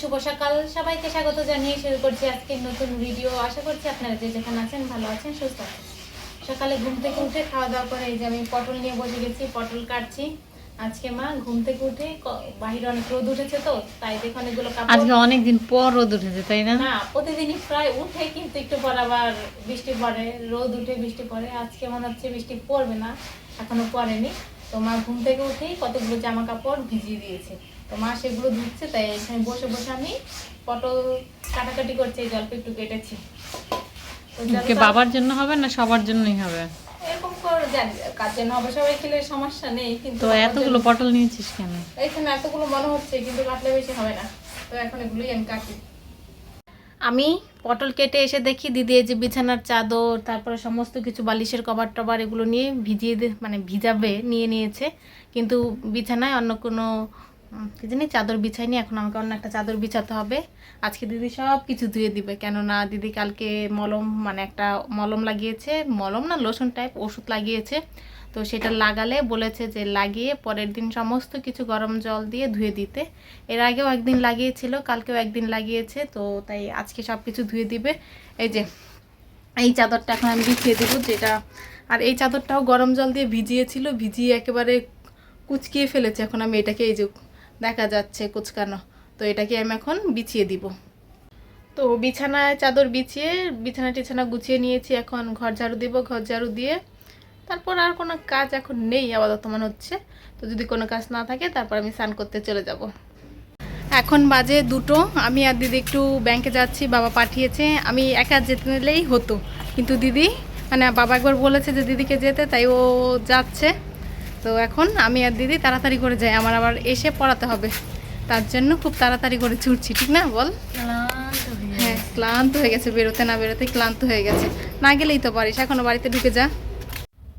শুভ সকাল। সবাইকে স্বাগত জানিয়ে শুরু করছি আজকে নতুন ভিডিও আশা করছি আপনারা যে যেখানে আছেন ভালো আছেন সুস্থ আছেন। সকালে ঘুম থেকে উঠে খাওয়া দাওয়া করে এই যে আমি পটল নিয়ে বসে গেছি পটল কাটছি। আজকে মা ঘুম থেকে উঠে বাহিরে অনেক রোদ উঠেছে তো তাই দেখো অনেকগুলো কাপড় আজকে অনেকদিন পর রোদ উঠেছে তাই না? না প্রতিদিনই প্রায় উঠে কিন্তু একটু পর আবার বৃষ্টি পড়ে রোদ উঠে বৃষ্টি পড়ে। আজকে মনে হচ্ছে বৃষ্টি পড়বে না এখনও পড়েনি। তো মা ঘুম থেকে উঠেই কতগুলো জামা কাপড় ভিজিয়ে দিয়েছে। তো মা সেগুলো ধুচ্ছে তাই এখানে বসে বসে আমি পটল কাটাকাটি করছি এই জলপে একটু কেটেছি। বাবার জন্য হবে না সবার জন্যই হবে? এরকম করে জানি কাজে না হবে? সবাই খেলে সমস্যা নেই কিন্তু তো এতগুলো পটল নিয়েছিস কেন? এইখানে এতগুলো মনে হচ্ছে কিন্তু কাটলে বেশি হবে না। তো এখন এগুলোই আমি কাটি। আমি পটল কেটে এসে দেখি দিদি এই যে বিছানার চাদর তারপরে সমস্ত কিছু বালিশের কভার টভার এগুলো নিয়ে ভিজিয়ে দে- মানে ভিজাবে নিয়ে নিয়েছে। কিন্তু বিছানায় অন্য কোনো কি জানি, চাদর বিছাইনি, এখন আমাকে অন্য একটা চাদর বিছাতে হবে। আজকে দিদি সব কিছু ধুয়ে দিবে, কেননা দিদি কালকে মলম মানে একটা মলম লাগিয়েছে। মলম না লোশন টাইপ ওষুধ লাগিয়েছে। তো সেটা লাগালে বলেছে যে লাগিয়ে পরের দিন সমস্ত কিছু গরম জল দিয়ে ধুয়ে দিতে। এর আগেও একদিন লাগিয়েছিল, কালকেও একদিন লাগিয়েছে, তো তাই আজকে সব কিছু ধুয়ে দিবে। এই যে, এই চাদরটা এখন আমি বিছিয়ে দেবো, যেটা, আর এই চাদরটাও গরম জল দিয়ে ভিজিয়েছিল, ভিজিয়ে একেবারে কুচকিয়ে ফেলেছে। এখন আমি এটাকে এই যে দেখা যাচ্ছে কুচকানো। তো এটাকে আমি এখন বিছিয়ে দিব। তো বিছানায় চাদর বিছিয়ে, বিছানা টিছানা গুছিয়ে নিয়েছি এখন। ঘর ঝাড়ু দিব, ঘর ঝাড়ু দিয়ে। তারপর আর কোনো কাজ এখন নেই আপাতত মনে হচ্ছে। তো যদি কোনো কাজ না থাকে, তারপর আমি স্নান করতে চলে যাব। এখন বাজে দুটো। আমি আর দিদি একটু ব্যাংকে যাচ্ছি, বাবা পাঠিয়েছে। আমি একা যেতে নিলেই হতো। কিন্তু দিদি মানে বাবা একবার বলেছে যে দিদিকে যেতে, তাই ও যাচ্ছে। তো এখন আমি আর দিদি তাড়াতাড়ি করে যাই আমার আবার এসে পড়াতে হবে। তার জন্য খুব তাড়াতাড়ি করে ছুটছি ঠিক না বল? হ্যাঁ ক্লান্ত হয়ে গেছে বেরোতে না বেরোতে ক্লান্ত হয়ে গেছে। না গেলেই তো পারিস এখনও বাড়িতে ঢুকে যা।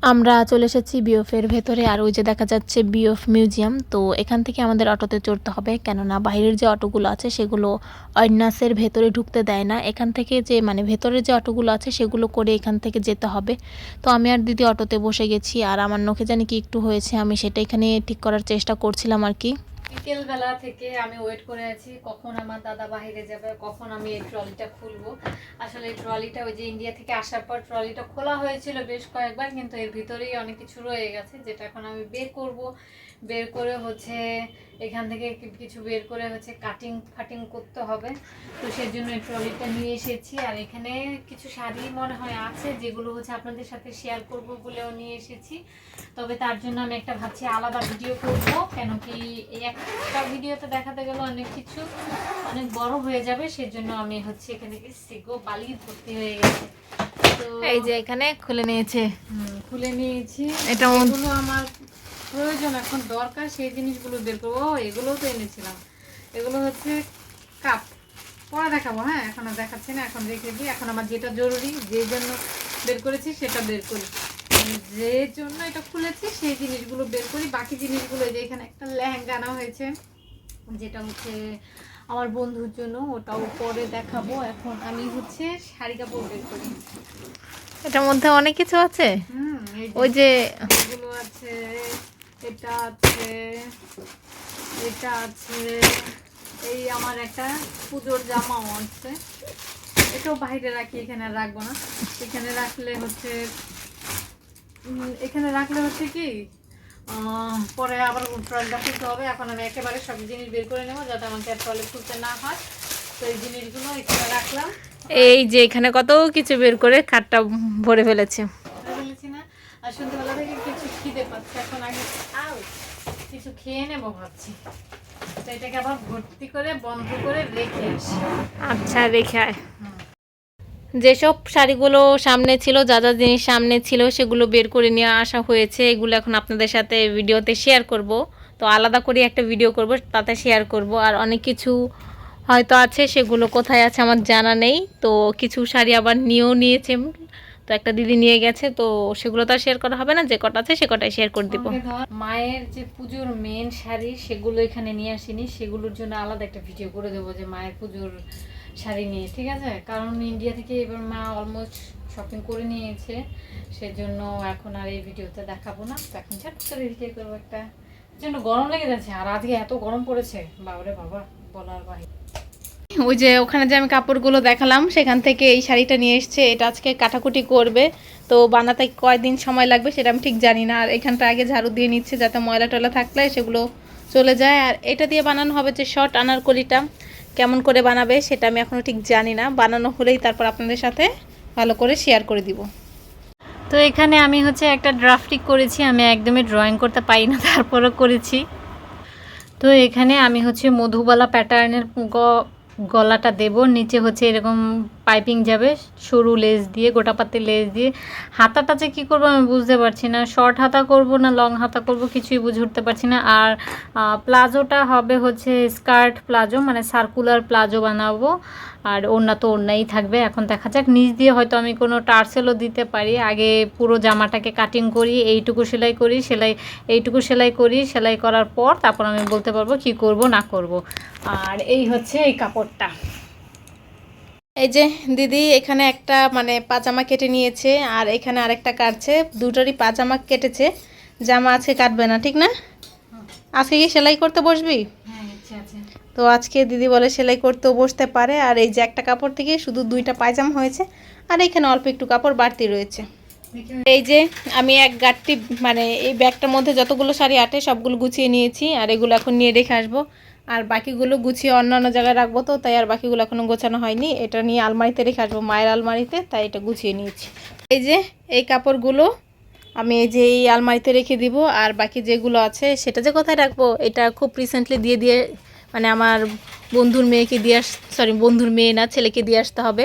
আমরা চলে এসেছি বিওফের ভেতরে, আর ওই যে দেখা যাচ্ছে বিওফ মিউজিয়াম তো এখান থেকে আমাদের অটোতে চড়তে হবে। কেননা বাইরের যে অটোগুলো আছে, সেগুলো অন্যাসের ভেতরে ঢুকতে দেয় না। এখান থেকে যে মানে ভেতরের যে অটোগুলো আছে, সেগুলো করে এখান থেকে যেতে হবে। তো আমি আর দিদি অটোতে বসে গেছি, আর আমার নখে জানি কি একটু হয়েছে, আমি সেটা এখানে ঠিক করার চেষ্টা করছিলাম আর কি। বিকেল বেলা থেকে আমি ওয়েট করে আছি, কখন আমার দাদা বাইরে যাবে, কখন আমি এই ট্রলিটা খুলবো। আসলে এই ট্রলিটা ওই যে ইন্ডিয়া থেকে আসার পর ট্রলিটা খোলা হয়েছিল বেশ কয়েকবার, কিন্তু এর ভিতরেই অনেক কিছু রয়ে গেছে, যেটা এখন আমি বের করব। বের করে হচ্ছে, এখান থেকে কিছু বের করে হচ্ছে কাটিং ফাটিং করতে হবে। তো সেই জন্য এই ট্রলিটা নিয়ে এসেছি, আর এখানে কিছু শাড়ি মনে হয় আছে, যেগুলো হচ্ছে আপনাদের সাথে শেয়ার করব বলেও নিয়ে এসেছি। তবে তার জন্য আমি একটা ভাবছি আলাদা ভিডিও করব, কেন কি এই একটা ভিডিওতে দেখাতে গেলে অনেক কিছু অনেক বড় হয়ে যাবে সেজন্য আমি হচ্ছে এখানে সিগো বালি ভর্তি হয়ে গেছে। তো এই যে এখানে খুলে নিয়েছে। খুলে নিয়েছি। এটা এগুলো আমার প্রয়োজন এখন দরকার সেই জিনিসগুলো বের করব। ও এগুলোও তো এনেছিলাম। এগুলো হচ্ছে কাপ। পরে দেখাবো হ্যাঁ এখন আর দেখাচ্ছি না এখন রেখে দিই। এখন আমার যেটা জরুরি যে জন্য বের করেছি সেটা বের করি। যে জন্য এটা খুলেছি সেই জিনিসগুলো বের করি। বাকি জিনিসগুলো যে এখানে একটা লেহেঙ্গা আনা হয়েছে যেটা হচ্ছে আমার বন্ধুর জন্য ওটাও পরে দেখাবো। এখন আমি হচ্ছে শাড়ি কাপড় বের করি। এটার মধ্যে অনেক কিছু আছে? হুম ওই যে এগুলো আছে এটা আছে এটা আছে এই আমার একটা পুজোর জামাও আছে। এটাও বাইরে রাখি এখানে রাখব না। এখানে রাখলে হচ্ছে এখানে রাখলে হচ্ছে কি পরে আবার ট্রয়েলটা খুলতে হবে। এখন আমি একেবারে সব জিনিস বের করে নেব যাতে আমাকে ট্রলে খুলতে না হয়। তো এই জিনিসগুলো এখানে রাখলাম। এই যে এখানে কত কিছু বের করে খাটটা ভরে ফেলেছে। বলেছি না? আর সন্ধ্যাবেলা থেকে কিছু খিদে পাচ্ছে। এখন আগে আও কিছু খেয়ে নেব ভাবছি। তো এটাকে আবার ভর্তি করে বন্ধ করে রেখে আসি। আচ্ছা রেখে আয়। যেসব শাড়িগুলো সামনে ছিল, যা যা জিনিস সামনে ছিল, সেগুলো বের করে নিয়ে আসা হয়েছে। এগুলো এখন আপনাদের সাথে ভিডিওতে শেয়ার করব। তো আলাদা করে একটা ভিডিও করব, তাতে শেয়ার করব। আর অনেক কিছু হয়তো আছে, সেগুলো কোথায় আছে আমার জানা নেই। তো কিছু শাড়ি আবার নিয়েও নিয়েছে। তো একটা দিদি নিয়ে গেছে, তো সেগুলো তো আর শেয়ার করা হবে না। যে কটা আছে, সে কটাই শেয়ার করে দিব। মায়ের যে পুজোর মেন শাড়ি, সেগুলো এখানে নিয়ে আসিনি। সেগুলোর জন্য আলাদা একটা ভিডিও করে দেবো যে মায়ের পুজোর শাড়ি নিয়ে, ঠিক আছে? কারণ ইন্ডিয়া থেকে এবার মা অলমোস্ট শপিং করে নিয়েছে। সেজন্য এখন আর এই ভিডিওতে দেখাবো না। এখন ঝট করে ভিডিও করব একটা। জন্য গরম লেগে যাচ্ছে। আর আজকে এত গরম পড়েছে। বাবারে বাবা, বলার বাইরে ওই যে ওখানে যে আমি কাপড়গুলো দেখালাম, সেখান থেকে এই শাড়িটা নিয়ে এসছে। এটা আজকে কাটাকুটি করবে। তো বানাতে কয়দিন সময় লাগবে সেটা আমি ঠিক জানি না। আর এখানটা আগে ঝাড়ু দিয়ে নিচ্ছে যাতে ময়লা টয়লা থাকলে সেগুলো চলে যায়। আর এটা দিয়ে বানানো হবে যে শর্ট আনারকলিটা। কেমন করে বানাবে সেটা আমি এখনও ঠিক জানি না। বানানো হলেই তারপর আপনাদের সাথে ভালো করে শেয়ার করে দিব। তো এখানে আমি হচ্ছে একটা ড্রাফটিং করেছি, আমি একদমই ড্রয়িং করতে পারি না, তারপরও করেছি। তো এখানে আমি হচ্ছে মধুবালা প্যাটার্নের গলাটা দেব, নিচে হচ্ছে এরকম পাইপিং যাবে, সরু লেস দিয়ে, গোটা পাতি লেস দিয়ে। হাতাটা যে কী করব আমি বুঝতে পারছি না। শর্ট হাতা করব না, লং হাতা করব কিছুই বুঝে উঠতে পারছি না। আর প্লাজোটা হবে হচ্ছে স্কার্ট প্লাজো মানে সার্কুলার প্লাজো বানাবো। আর ওড়না তো ওড়নাই থাকবে। এখন দেখা যাক, নিচ দিয়ে হয়তো আমি কোনো টার্সেলও দিতে পারি। আগে পুরো জামাটাকে কাটিং করি, এইটুকু সেলাই করি, সেলাই, এইটুকু সেলাই করি, সেলাই করার পর তারপর আমি বলতে পারব কি করব, না করব। আর এই হচ্ছে এই কাপড়টা। এই যে দিদি এখানে একটা মানে পাজামা কেটে নিয়েছে আর এখানে আরেকটা কাটছে। দুটোরই পাজামা কেটেছে। জামা আজকে কাটবে না ঠিক না? আজকে কি সেলাই করতে বসবি? হ্যাঁ তো আজকে দিদি বলে সেলাই করতেও বসতে পারে। আর এই যে একটা কাপড় থেকে শুধু দুইটা পায়জামা হয়েছে আর এখানে অল্প একটু কাপড় বাড়তি রয়েছে। এই যে আমি এক গাঁটটি মানে এই ব্যাগটার মধ্যে যতগুলো শাড়ি আটে সবগুলো গুছিয়ে নিয়েছি আর এগুলো এখন নিয়ে রেখে আসব। আর বাকিগুলো গুছিয়ে অন্যান্য জায়গায় রাখব তো, তাই আর বাকিগুলো এখনও গোছানো হয়নি। এটা নিয়ে আলমারিতে রেখে আসব, মায়ের আলমারিতে, তাই এটা গুছিয়ে নিয়েছি। এই যে, এই কাপড়গুলো আমি এই যে এই আলমারিতে রেখে দিব, আর বাকি যেগুলো আছে সেটা যে কোথায় রাখব, এটা খুব রিসেন্টলি দিয়ে দিয়ে মানে আমার বন্ধুর মেয়েকে দিয়ে আস সরি বন্ধুর মেয়ে না, ছেলেকে দিয়ে আসতে হবে।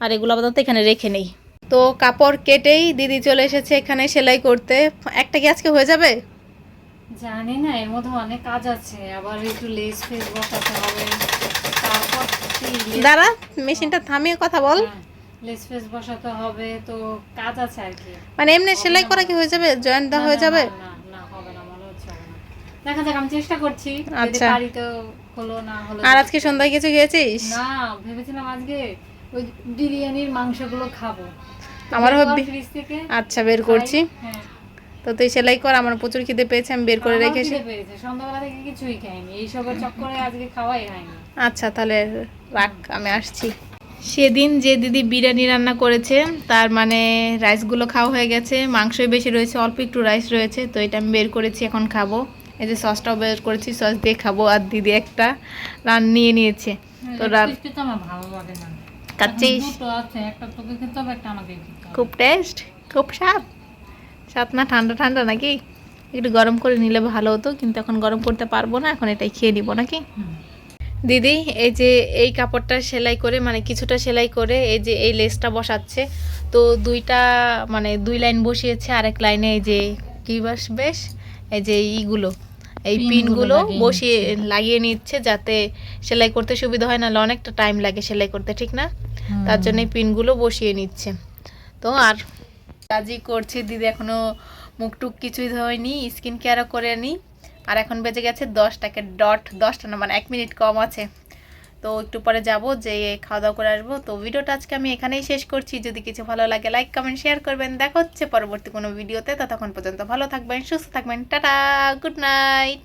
আর এগুলো আপাতত এখানে রেখে নেই। তো কাপড় কেটেই দিদি চলে এসেছে এখানে সেলাই করতে। একটা কি আজকে হয়ে যাবে? জানি না এর মধ্যে অনেক কাজ আছে। আবার একটু লেস ফেস বসাতে হবে। তারপর দাঁড়া মেশিনটা থামিয়ে কথা বল। হ্যাঁ, লেস ফেস বসাতে হবে তো কাজ আছে আর কি। মানে এমনি সেলাই করা কি হয়ে যাবে? জয়েন্ট দা হয়ে যাবে? না, না হবে না মনে হচ্ছে না। দেখা যাক আমি চেষ্টা করছি। যদি আচ্ছা। পারি তো হলো না হলো আর আজকে সন্ধ্যায় কিছু খেয়েছিস? না ভেবেছিলাম আজকে ওই বিরিয়ানির মাংসগুলো খাব। আমারও বি- ফ্রিজ থেকে আচ্ছা বের করছি। হ্যাঁ। তো তুই সেলাই কর আমার প্রচুর খিদে পেয়েছে আমি বের করে রেখেছি। সন্ধ্যাবেলা থেকে কিছুই খাইনি এইসবের চক্করে আজকে খাওয়াই হয়নি। আচ্ছা তাহলে রাখ আমি আসছি। সেদিন যে দিদি বিরিয়ানি রান্না করেছে তার মানে রাইসগুলো খাওয়া হয়ে গেছে মাংসই বেশি রয়েছে অল্প একটু রাইস রয়েছে তো এটা আমি বের করেছি এখন খাব। এই যে সসটাও বের করেছি সস দিয়ে খাব আর দিদি একটা রান নিয়ে নিয়েছে। তো রান আমাকে খুব টেস্ট খুব স্বাদ। স্বাদ না ঠান্ডা ঠান্ডা নাকি? একটু গরম করে নিলে ভালো হতো কিন্তু এখন গরম করতে পারব না এখন এটাই খেয়ে নিব নাকি? দিদি এই যে এই কাপড়টা সেলাই করে মানে কিছুটা সেলাই করে এই যে এই লেসটা বসাচ্ছে তো দুইটা মানে দুই লাইন বসিয়েছে আরেক লাইনে এই যে কি বাস বেশ? এই যে ইগুলো এই পিনগুলো পিনগুলো বসিয়ে লাগিয়ে নিচ্ছে যাতে সেলাই করতে সুবিধা হয় নাহলে অনেকটা টাইম লাগে সেলাই করতে ঠিক না? তার জন্য এই পিনগুলো বসিয়ে নিচ্ছে। তো আর কাজই করছি, দিদি এখনও মুখ টুক কিছুই ধোয়নি স্কিন কেয়ারও করে নি। আর এখন বেজে গেছে দশটাকে ডট দশটা না মানে এক মিনিট কম আছে। তো একটু পরে যাব যে খাওয়া দাওয়া করে আসব। তো ভিডিওটা আজকে আমি এখানেই শেষ করছি। যদি কিছু ভালো লাগে লাইক কমেন্ট শেয়ার করবেন। দেখা হচ্ছে পরবর্তী কোনো ভিডিওতে ততক্ষণ পর্যন্ত ভালো থাকবেন, সুস্থ থাকবেন। Tata good night